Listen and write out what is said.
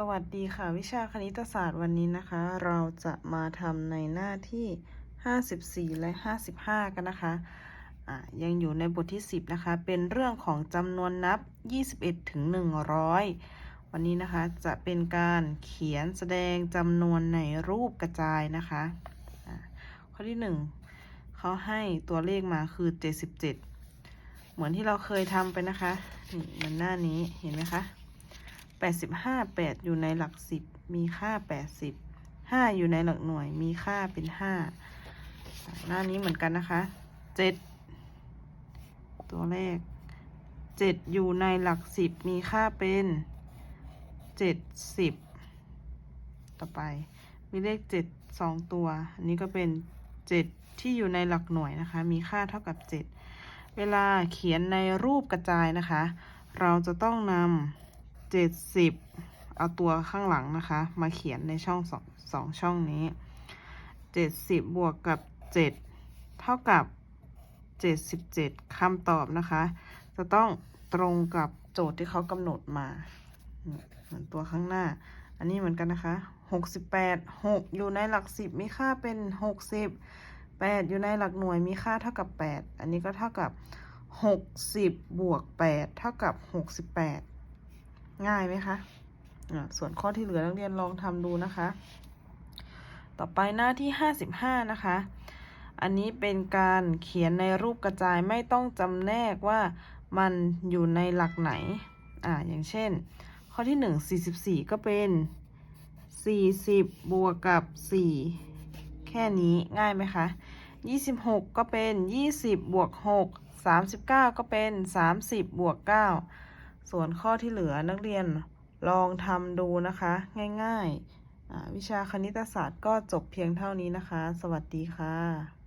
สวัสดีค่ะ วิชาคณิตศาสตร์วันนี้นะคะ เราจะมาทำในหน้าที่ 54 และ 55 กันนะคะะยังอยู่ในบทที่ 10 นะคะ เป็นเรื่องของจำนวนนับ 21 ถึง 100 วันนี้นะคะจะเป็นการเขียนแสดงจำนวนในรูปกระจายนะคะะข้อที่ 1เขาให้ตัวเลขมาคือ 77 เหมือนที่เราเคยทำไปนะคะนี่เหมือนหน้านี้เห็นไหมคะ แปดสิบห้าแปดอยู่ในหลักสิบมีค่าแปดสิบห้าอยู่ในหลักหน่วยมีค่าเป็นห้าหน้านี้เหมือนกันนะคะเจ็ดตัวแรกเจ็ดอยู่ในหลักสิบมีค่าเป็นเจ็ดสิบต่อไป มีเลขเจ็ดสองตัว อันนี้ก็เป็นเจ็ดที่อยู่ในหลักหน่วยนะคะ มีค่าเท่ากับเจ็ดเวลาเขียนในรูปกระจายนะคะ เราจะต้องนำ เจ็ดสิบเอาตัวข้างหลังนะคะ มาเขียนในช่องสองสองช่องนี้เจ็ดสิบบวกกับเจ็ดเท่ากับเจ็ดสิบเจ็ดคำตอบนะคะ จะต้องตรงกับโจทย์ที่เขากำหนดมาเหมือนตัวข้างหน้า อันนี้เหมือนกันนะคะหกสิบแปดหกอยู่ในหลักสิบมีค่าเป็นหกสิบแปดอยู่ในหลักหน่วยมีค่าเท่ากับแปดอันนี้ก็เท่ากับหกสิบบวกแปดเท่ากับหกสิบแปด ง่ายไหมคะส่วนข้อที่เหลือนักเรียนลองทำดูนะคะ ต่อไปหน้าที่55นะคะ อันนี้เป็นการเขียนในรูปกระจายไม่ต้องจำแนกว่ามันอยู่ในหลักไหน อ่า อย่างเช่น ข้อที่ 1 44 ก็เป็น 40 บวกกับ 4 แค่นี้ง่ายไหมคะ 26 ก็เป็น 20 บวก 6 39 ก็เป็น 30 บวก 9 ส่วนข้อที่เหลือนักเรียนลองทำดูนะคะ ง่ายๆ วิชาคณิตศาสตร์ก็จบเพียงเท่านี้นะคะ สวัสดีค่ะ